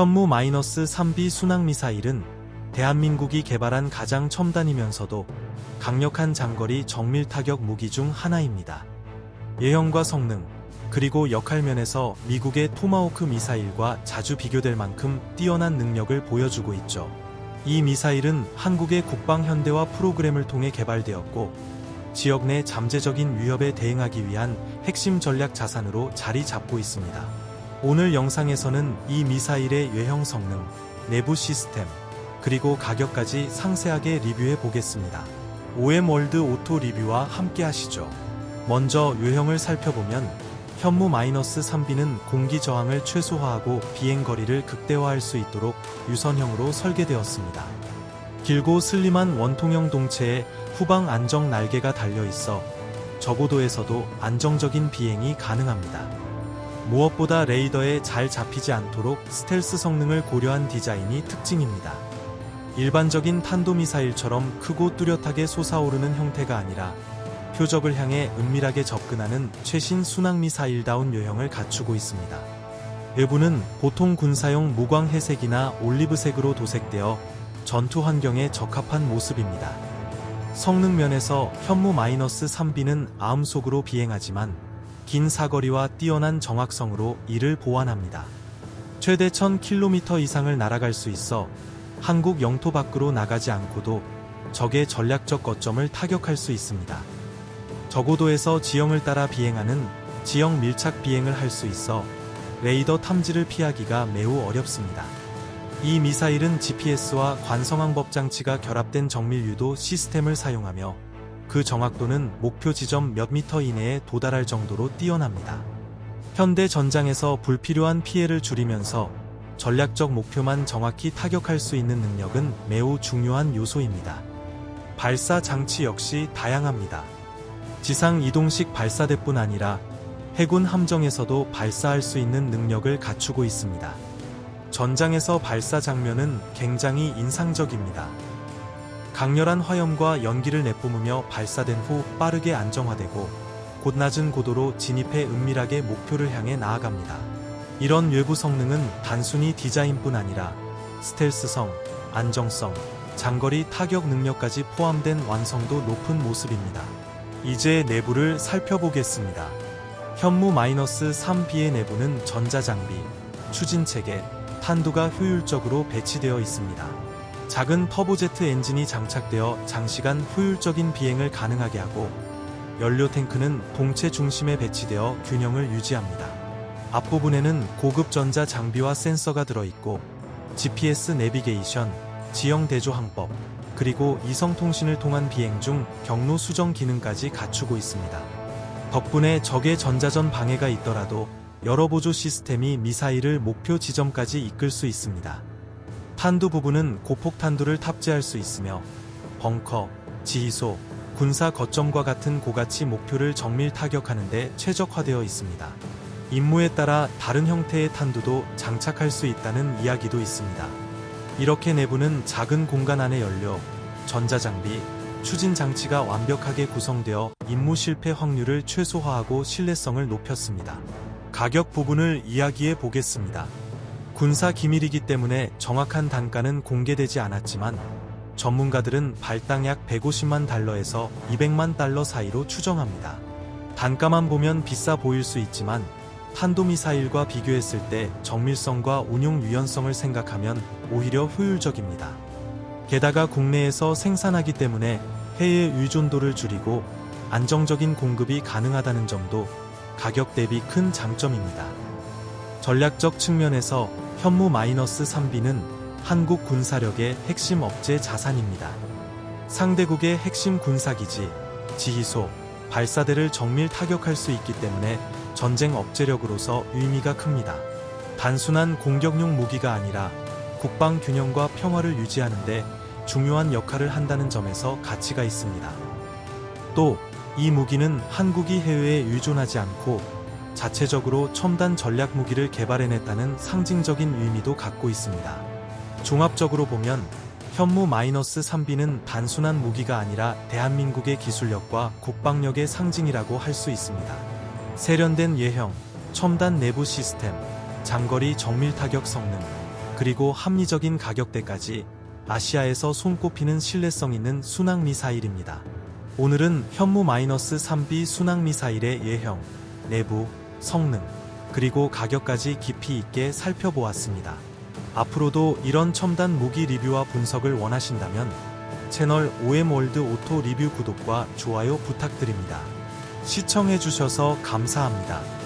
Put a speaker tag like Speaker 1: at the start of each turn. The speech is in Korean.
Speaker 1: 현무-3B 순항미사일은 대한민국이 개발한 가장 첨단이면서도 강력한 장거리 정밀 타격 무기 중 하나입니다. 예형과 성능, 그리고 역할면에서 미국의 토마호크 미사일과 자주 비교될 만큼 뛰어난 능력을 보여주고 있죠. 이 미사일은 한국의 국방 현대화 프로그램을 통해 개발되었고, 지역 내 잠재적인 위협에 대응하기 위한 핵심 전략 자산으로 자리 잡고 있습니다. 오늘 영상에서는 이 미사일의 외형 성능, 내부 시스템, 그리고 가격까지 상세하게 리뷰해 보겠습니다. OM월드 오토 리뷰와 함께 하시죠. 먼저 유형을 살펴보면 현무-3B는 공기 저항을 최소화하고 비행 거리를 극대화할 수 있도록 유선형으로 설계되었습니다. 길고 슬림한 원통형 동체에 후방 안정 날개가 달려 있어 저고도에서도 안정적인 비행이 가능합니다. 무엇보다 레이더에 잘 잡히지 않도록 스텔스 성능을 고려한 디자인이 특징입니다. 일반적인 탄도미사일처럼 크고 뚜렷하게 솟아오르는 형태가 아니라 표적을 향해 은밀하게 접근하는 최신 순항미사일다운 유형을 갖추고 있습니다. 외부는 보통 군사용 무광 회색이나 올리브색으로 도색되어 전투 환경에 적합한 모습입니다. 성능 면에서 현무-3B는 아음속으로 비행하지만 긴 사거리와 뛰어난 정확성으로 이를 보완합니다. 최대 1000km 이상을 날아갈 수 있어 한국 영토 밖으로 나가지 않고도 적의 전략적 거점을 타격할 수 있습니다. 저고도에서 지형을 따라 비행하는 지형 밀착 비행을 할 수 있어 레이더 탐지를 피하기가 매우 어렵습니다. 이 미사일은 GPS와 관성항법 장치가 결합된 정밀 유도 시스템을 사용하며 그 정확도는 목표 지점 몇 미터 이내에 도달할 정도로 뛰어납니다. 현대 전장에서 불필요한 피해를 줄이면서 전략적 목표만 정확히 타격할 수 있는 능력은 매우 중요한 요소입니다. 발사 장치 역시 다양합니다. 지상 이동식 발사대뿐 아니라 해군 함정에서도 발사할 수 있는 능력을 갖추고 있습니다. 전장에서 발사 장면은 굉장히 인상적입니다. 강렬한 화염과 연기를 내뿜으며 발사된 후 빠르게 안정화되고 곧 낮은 고도로 진입해 은밀하게 목표를 향해 나아갑니다. 이런 외부 성능은 단순히 디자인뿐 아니라 스텔스성, 안정성, 장거리 타격 능력까지 포함된 완성도 높은 모습입니다. 이제 내부를 살펴보겠습니다. 현무-3B의 내부는 전자장비, 추진체계, 탄두가 효율적으로 배치되어 있습니다. 작은 터보제트 엔진이 장착되어 장시간 효율적인 비행을 가능하게 하고 연료 탱크는 동체 중심에 배치되어 균형을 유지합니다. 앞부분에는 고급 전자 장비와 센서가 들어있고 GPS 내비게이션, 지형 대조 항법, 그리고 이성 통신을 통한 비행 중 경로 수정 기능까지 갖추고 있습니다. 덕분에 적의 전자전 방해가 있더라도 여러 보조 시스템이 미사일을 목표 지점까지 이끌 수 있습니다. 탄두 부분은 고폭 탄두를 탑재할 수 있으며 벙커, 지휘소, 군사 거점과 같은 고가치 목표를 정밀 타격하는 데 최적화되어 있습니다. 임무에 따라 다른 형태의 탄두도 장착할 수 있다는 이야기도 있습니다. 이렇게 내부는 작은 공간 안에 연료, 전자장비, 추진 장치가 완벽하게 구성되어 임무 실패 확률을 최소화하고 신뢰성을 높였습니다. 가격 부분을 이야기해 보겠습니다. 군사 기밀이기 때문에 정확한 단가는 공개되지 않았지만 전문가들은 발당 약 150만 달러에서 200만 달러 사이로 추정합니다. 단가만 보면 비싸 보일 수 있지만 탄도미사일과 비교했을 때 정밀성과 운용 유연성을 생각하면 오히려 효율적입니다. 게다가 국내에서 생산하기 때문에 해외 의존도를 줄이고 안정적인 공급이 가능하다는 점도 가격 대비 큰 장점입니다. 전략적 측면에서 현무-3B는 한국 군사력의 핵심 업체 자산입니다. 상대국의 핵심 군사기지, 지휘소, 발사대를 정밀 타격할 수 있기 때문에 전쟁 억제력으로서 의미가 큽니다. 단순한 공격용 무기가 아니라 국방 균형과 평화를 유지하는데 중요한 역할을 한다는 점에서 가치가 있습니다. 또, 이 무기는 한국이 해외에 의존하지 않고 자체적으로 첨단 전략 무기를 개발해냈다는 상징적인 의미도 갖고 있습니다. 종합적으로 보면 현무-3B는 단순한 무기가 아니라 대한민국의 기술력과 국방력의 상징이라고 할 수 있습니다. 세련된 예형, 첨단 내부 시스템, 장거리 정밀 타격 성능, 그리고 합리적인 가격대까지 아시아에서 손꼽히는 신뢰성 있는 순항 미사일입니다. 오늘은 현무 마이너스 3B 순항 미사일의 예형, 내부, 성능, 그리고 가격까지 깊이 있게 살펴보았습니다. 앞으로도 이런 첨단 무기 리뷰와 분석을 원하신다면 채널 OM월드 오토 리뷰 구독과 좋아요 부탁드립니다. 시청해주셔서 감사합니다.